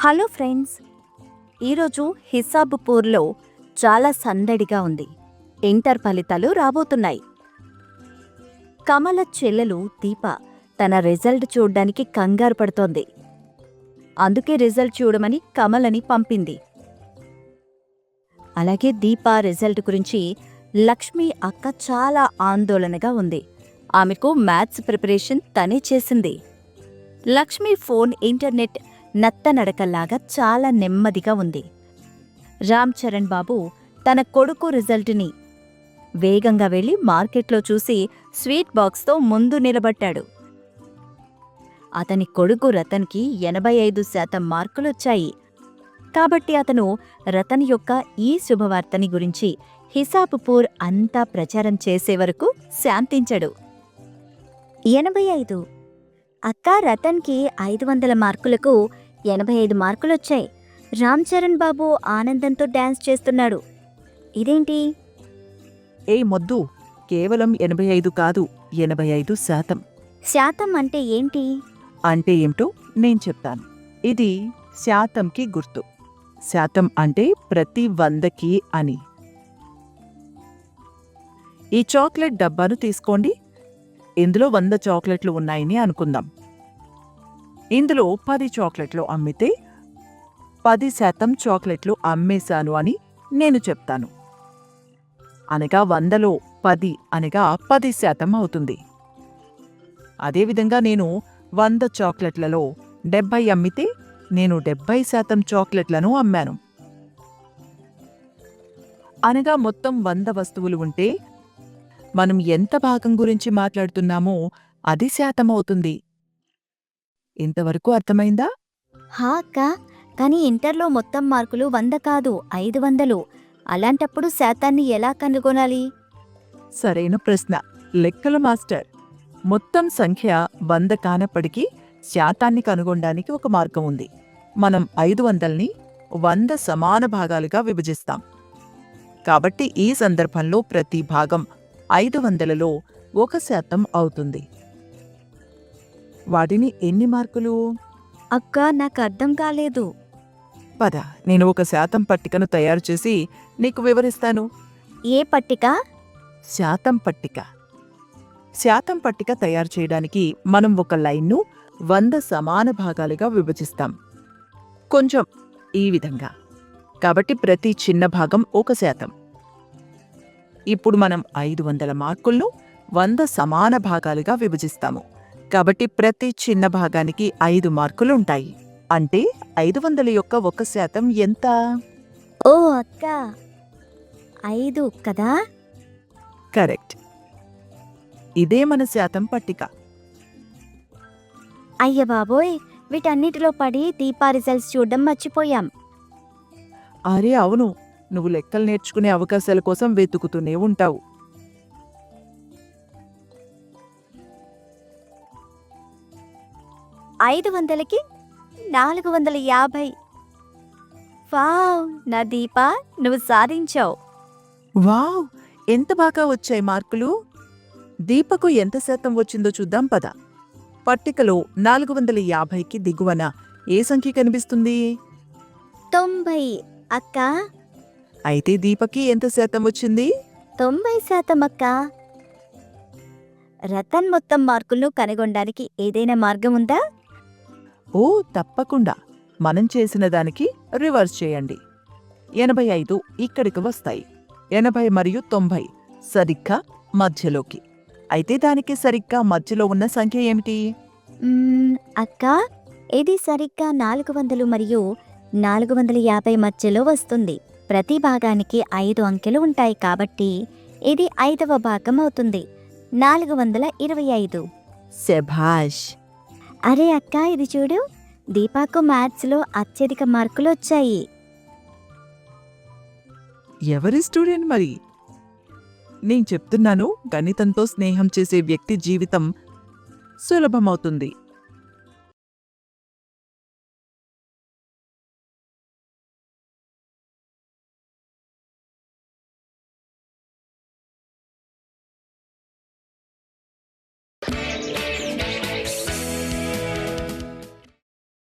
Hello friends ఈరోజు హిసాబ్పూర్లో చాలా సందడిగా ఉంది. ఇంటర్ ఫలితాలు రాబోతున్నాయి. కమల చెల్లెలు దీప తన రిజల్ట్ చూడ్డానికి కంగారు పడుతోంది. అందుకే రిజల్ట్ చూడమని కమలని పంపింది. అలాగే దీప రిజల్ట్ గురించి లక్ష్మి అక్క చాలా ఆందోళనగా ఉంది. ఆమెకు మ్యాథ్స్ ప్రిపరేషన్ తనే చేసింది. లక్ష్మి ఫోన్ ఇంటర్నెట్ నత్తనడకల్లాగా చాలా నెమ్మదిగా ఉంది. రామ్ చరణ్ బాబు తన కొడుకు రిజల్ట్ని వేగంగా వెళ్ళి మార్కెట్లో చూసి స్వీట్ బాక్స్తో ముందు నిలబట్టాడు అతని కొడుకు రతన్కి ఎనభై ఐదు శాతం మార్కులొచ్చాయి. కాబట్టి అతను రతన్ యొక్క ఈ శుభవార్తని గురించి హిసాబుపూర్ అంతా ప్రచారం చేసే వరకు శాంతించడు. ఎనభై ఐదు అక్క రతన్కి ఐదు వందల మార్కులకు ఎనభై ఐదు మార్కులొచ్చాయి. రామ్ చరణ్ బాబు ఆనందంతో డాన్స్ చేస్తున్నాడు. ఇదేంటి? ఏ మొద్దు కేవలం ఎనభై ఐదు కాదు ఎనభై ఐదు శాతం. శాతం అంటే ఏంటి? అంటే ఏమిటో నేను చెప్తాను. ఇది శాతంకి గుర్తు. శాతం అంటే ప్రతి వందకి అని. ఈ చాక్లెట్ డబ్బాను తీసుకోండి. ఇందులో వంద చాక్లెట్లు ఉన్నాయని అనుకుందాం. ఇందులో పది చాక్లెట్లు అమ్మితే పది శాతం చాక్లెట్లు అమ్మేశాను అని నేను చెప్తాను. అనగా వందలో పది అనగా పది శాతం అవుతుంది. అదేవిధంగా నేను వంద చాక్లెట్లలో డెబ్బై అమ్మితే నేను డెబ్బై శాతం చాక్లెట్లను అమ్మాను. అనగా మొత్తం వంద వస్తువులు ఉంటే మనం ఎంత భాగం గురించి మాట్లాడుతున్నామో అది శాతం అవుతుంది ఇంతవరకు అర్థమైందా? హా అక్క. కానీ ఇంటర్లో మొత్తం మార్కులు వంద కాదు ఐదు వందలు. అలాంటప్పుడు శాతాన్ని ఎలా కనుగొనాలి? సరైన ప్రశ్న. లెక్కల మాస్టర్. మొత్తం సంఖ్య వంద కానప్పటికీ శాతాన్ని కనుగొనడానికి ఒక మార్గం ఉంది. మనం ఐదు వందల్ని వంద సమాన భాగాలుగా విభజిస్తాం. కాబట్టి ఈ సందర్భంలో ప్రతి భాగం ఐదు వందలలో ఒక శాతం అవుతుంది. వాటిని ఎన్ని మార్కులు? అక్క నాకు అర్థం కాలేదు. పద నేను ఒక శాతం పట్టికను తయారు చేసి నీకు వివరిస్తాను. ఏ పట్టిక? శాతం పట్టిక. శాతం పట్టిక తయారు చేయడానికి మనం ఒక లైన్ను వంద సమాన భాగాలుగా విభజిస్తాం. కొంచెం ఈ విధంగా. కాబట్టి ప్రతి చిన్న భాగం ఒక శాతం. ఇప్పుడు మనం ఐదు వందల మార్కులను వంద సమాన భాగాలుగా విభజిస్తాము. కాబట్టి ప్రతి చిన్న భాగానికి ఐదు మార్కులు ఉంటాయి అంటే ఐదు వందల యొక్క ఒక శాతం ఎంత? ఓ అక్క ఐదు కదా? కరెక్ట్. ఇదే మన శాతం పట్టిక. అయ్య బాబోయ్ వీటన్నిటిలో పడి దీపా రిజల్ట్స్ చూడడం మర్చిపోయాం. అరే అవును. నువ్వు లెక్కలు నేర్చుకునే అవకాశాల కోసం వెతుకుతూనే ఉంటావు. ఐదు వందలకి నాలుగు వందల యాభై. వావ్ నా దీపా నువ్వు సాధించావు. వావ్ ఎంత బాగా వచ్చాయి మార్కులు? దీపకు ఎంత శాతం వచ్చిందో చూద్దాం పద. పట్టికలో నాలుగు వందల యాభైకి దిగువన ఏ సంఖ్య కనిపిస్తుంది? తొంభై అక్క. అయితే దీపకి ఎంత శాతం వచ్చింది? తొంభై శాతం అక్క. రతన్ మొత్తం మార్కులను కనుగొనడానికి ఏదైనా మార్గం ఉందా? ఓ తప్పకుండా. మనం చేసిన దానికి రివర్స్ చేయండి. ఎనభై ఐదు ఇక్కడికి వస్తాయి. ఎనభై మరియు తొంభై సరిగ్గా మధ్యలోకి. అయితే దానికి సరిగ్గా మధ్యలో ఉన్న సంఖ్య ఏమిటి? మ్మ్, అక్క ఇది సరిగ్గా నాలుగు వందలు మరియు నాలుగు వందల యాభై మధ్యలో వస్తుంది. ప్రతి భాగానికి ఐదు అంకెలు ఉంటాయి కాబట్టి ఇది ఐదవ భాగం అవుతుంది. నాలుగు వందల ఇరవై ఐదు. శభాష్. అరే అక్క ఇది చూడు. దీపాకు మ్యాథ్స్లో అత్యధిక మార్కులు వచ్చాయి. ఎవరి స్టూడెంట్ మరి? నేను చెప్తున్నాను గణితంతో స్నేహం చేసే వ్యక్తి జీవితం సులభమవుతుంది.